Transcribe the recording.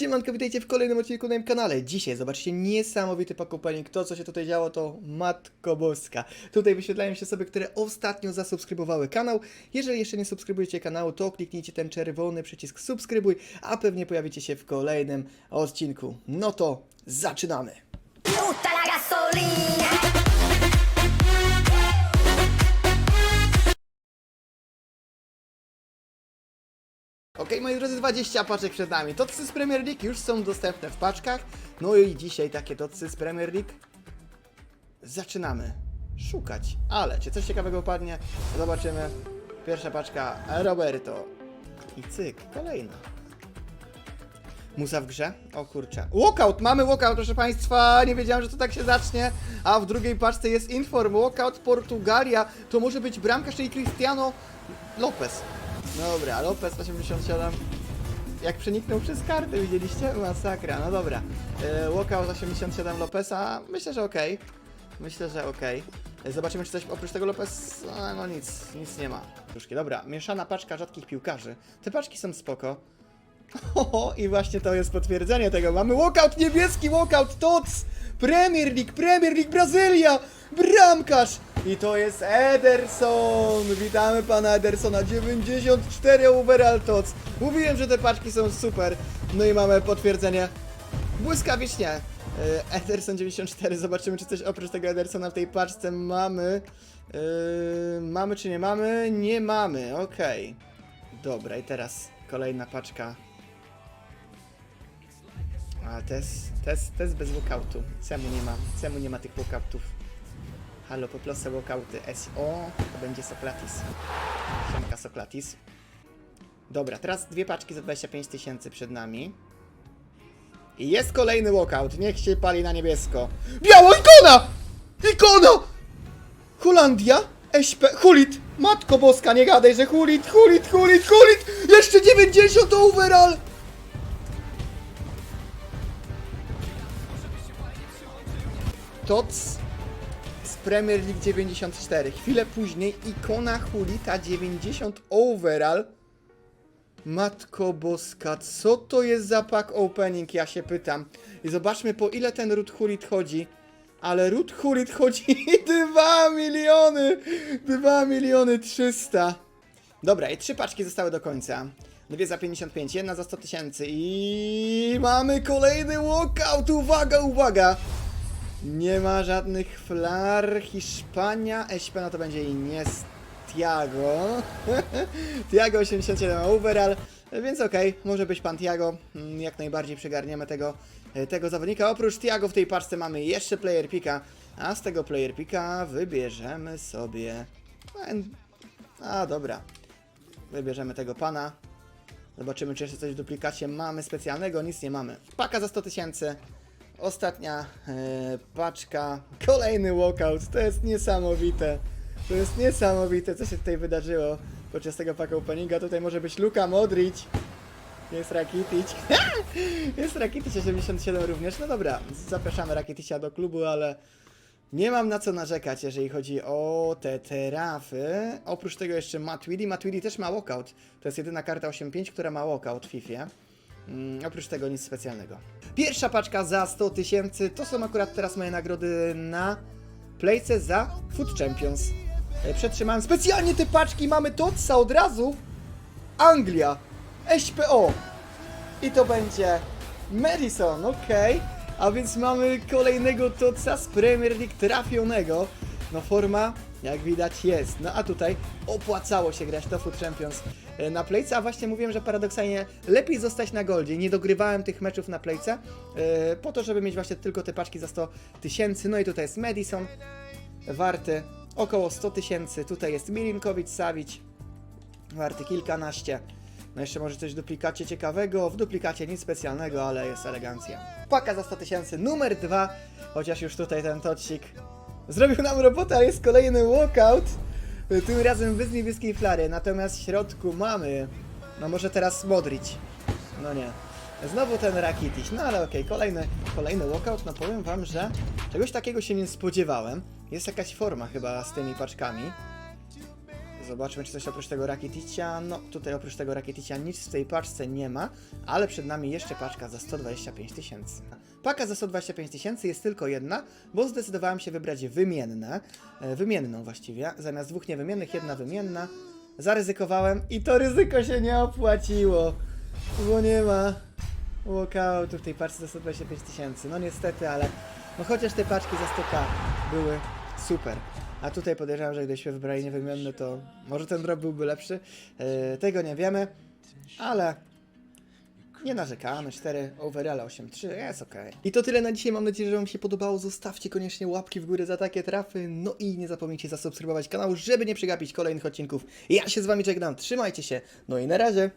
Siemanko, witajcie w kolejnym odcinku na moim kanale. Dzisiaj zobaczcie niesamowity pack opening. To, co się tutaj działo, to Matko Boska. Tutaj wyświetlają się osoby, które ostatnio zasubskrybowały kanał. Jeżeli jeszcze nie subskrybujecie kanału, to kliknijcie ten czerwony przycisk subskrybuj, a pewnie pojawicie się w kolejnym odcinku. No to zaczynamy! Tutta la gasolina. Ok, moi drodzy, 20 paczek przed nami. Tocy z Premier League już są dostępne w paczkach. No i dzisiaj takie tocy z Premier League zaczynamy szukać. Ale czy coś ciekawego upadnie? Zobaczymy. Pierwsza paczka Roberto. I cyk, kolejna. Muza w grze? O kurczę. Walkout! Mamy walkout, proszę Państwa! Nie wiedziałem, że to tak się zacznie. A w drugiej paczce jest inform. Walkout Portugalia. To może być bramkarz, czyli Cristiano Lopez. Dobra, Lopez 87. Jak przeniknął przez kartę, widzieliście? Masakra, no dobra. E, walkout 87 Lopeza, myślę, że okej. Myślę, że okej. Zobaczymy, czy coś oprócz tego Lopez. No, no nic, nic nie ma. Różki, dobra. Mieszana paczka rzadkich piłkarzy. Te paczki są spoko. Oho, i właśnie to jest potwierdzenie tego. Mamy walkout niebieski, walkout TOTS! Premier League, Premier League Brazylia! Bramkarz! I to jest Ederson! Witamy pana Edersona, 94 overall TOTS. Mówiłem, że te paczki są super. No i mamy potwierdzenie. Błyskawicznie. E, Ederson 94, zobaczymy czy coś oprócz tego Edersona w tej paczce mamy. E, mamy czy nie mamy? Nie mamy, okej. Dobra, i teraz kolejna paczka. A, test, test, test bez walkoutu. Czemu nie ma, czemu nie ma tych walkoutów? Halo, poproszę walkouty. SO, to będzie Sokratis. Siemka Sokratis. Dobra, teraz dwie paczki za 25 tysięcy przed nami. I jest kolejny walkout, niech się pali na niebiesko. Biało, ikona! Ikona! Holandia? SP, Hulit! Matko boska, nie gadaj, że Hulit, Hulit, Hulit, Hulit! Jeszcze 90 overall! Tots z Premier League 94. Chwilę później ikona Hulita 90 overall. Matko boska, co to jest za pack opening, ja się pytam. I zobaczmy po ile ten Root Hulit chodzi. Ale Root Hulit chodzi 2 miliony! 2 miliony 300. Dobra, i trzy paczki zostały do końca. Dwie za 55, jedna za 100 tysięcy i mamy kolejny walkout. Uwaga, uwaga! Nie ma żadnych flar. Hiszpania, no to będzie i nie z Tiago. Tiago 87 overall, więc okej, może być pan Tiago. Mm, Jak najbardziej przygarniemy tego, e, tego zawodnika. Oprócz Tiago w tej parce mamy jeszcze player picka, a z tego player picka wybierzemy sobie... A, dobra. Wybierzemy tego pana. Zobaczymy, czy jeszcze coś w duplikacie mamy specjalnego. Nic nie mamy. Paka za 100 tysięcy. Ostatnia e, paczka. Kolejny walkout. To jest niesamowite. To jest niesamowite, co się tutaj wydarzyło podczas tego pack openinga. Tutaj może być Luka Modric. Jest Rakitic. jest Rakitic 87 również. No dobra, zapraszamy Rakiticia do klubu, ale nie mam na co narzekać, jeżeli chodzi o te terafy. Oprócz tego jeszcze Matuidi. Matuidi też ma walkout. To jest jedyna karta 8.5, która ma walkout w FIFA. Mm, oprócz tego nic specjalnego. Pierwsza paczka za 100 tysięcy. To są akurat teraz moje nagrody na playce za Food Champions. E, Przetrzymałem specjalnie te paczki. Mamy Totsa od razu. Anglia. SPO. I to będzie Madison, okej. A więc mamy kolejnego Totsa z Premier League trafionego. No forma, jak widać, jest. No a tutaj opłacało się grać to Food Champions e, na playce, a właśnie mówiłem, że paradoksalnie lepiej zostać na goldzie. Nie dogrywałem tych meczów na playce, e, po to, żeby mieć właśnie tylko te paczki za 100 tysięcy. No i tutaj jest Madison, warty około 100 tysięcy. Tutaj jest Milinkowicz, Savic, warty kilkanaście. No jeszcze może coś w duplikacie ciekawego. W duplikacie nic specjalnego, ale jest elegancja. Paka za 100 tysięcy, numer dwa. Chociaż już tutaj ten tocik zrobił nam robotę, ale jest kolejny walkout. Tym razem bez niebieskiej flary. Natomiast w środku mamy... No może teraz Modric. No nie. Znowu ten Rakitic. No ale okej, kolejny, kolejny walkout. No powiem wam, że czegoś takiego się nie spodziewałem. Jest jakaś forma chyba z tymi paczkami. Zobaczmy, czy coś oprócz tego Rakiticia. No, tutaj oprócz tego Rakiticia nic w tej paczce nie ma, ale przed nami jeszcze paczka za 125 tysięcy. Paka za 125 tysięcy jest tylko jedna, bo zdecydowałem się wybrać wymienne, e, wymienną właściwie. Zamiast dwóch niewymiennych, jedna wymienna. Zaryzykowałem i to ryzyko się nie opłaciło, bo nie ma walkoutu w tej paczce za 125 tysięcy. No niestety, ale no chociaż te paczki za 100k były super. A tutaj podejrzewam, że gdybyśmy wybrali niewymienne, to może ten drop byłby lepszy. E, tego nie wiemy, ale nie narzekamy. 4 overall 8-3 jest ok. I to tyle na dzisiaj. Mam nadzieję, że Wam się podobało. Zostawcie koniecznie łapki w górę za takie trafy. No i nie zapomnijcie zasubskrybować kanału, żeby nie przegapić kolejnych odcinków. Ja się z Wami żegnam. Trzymajcie się. No i na razie.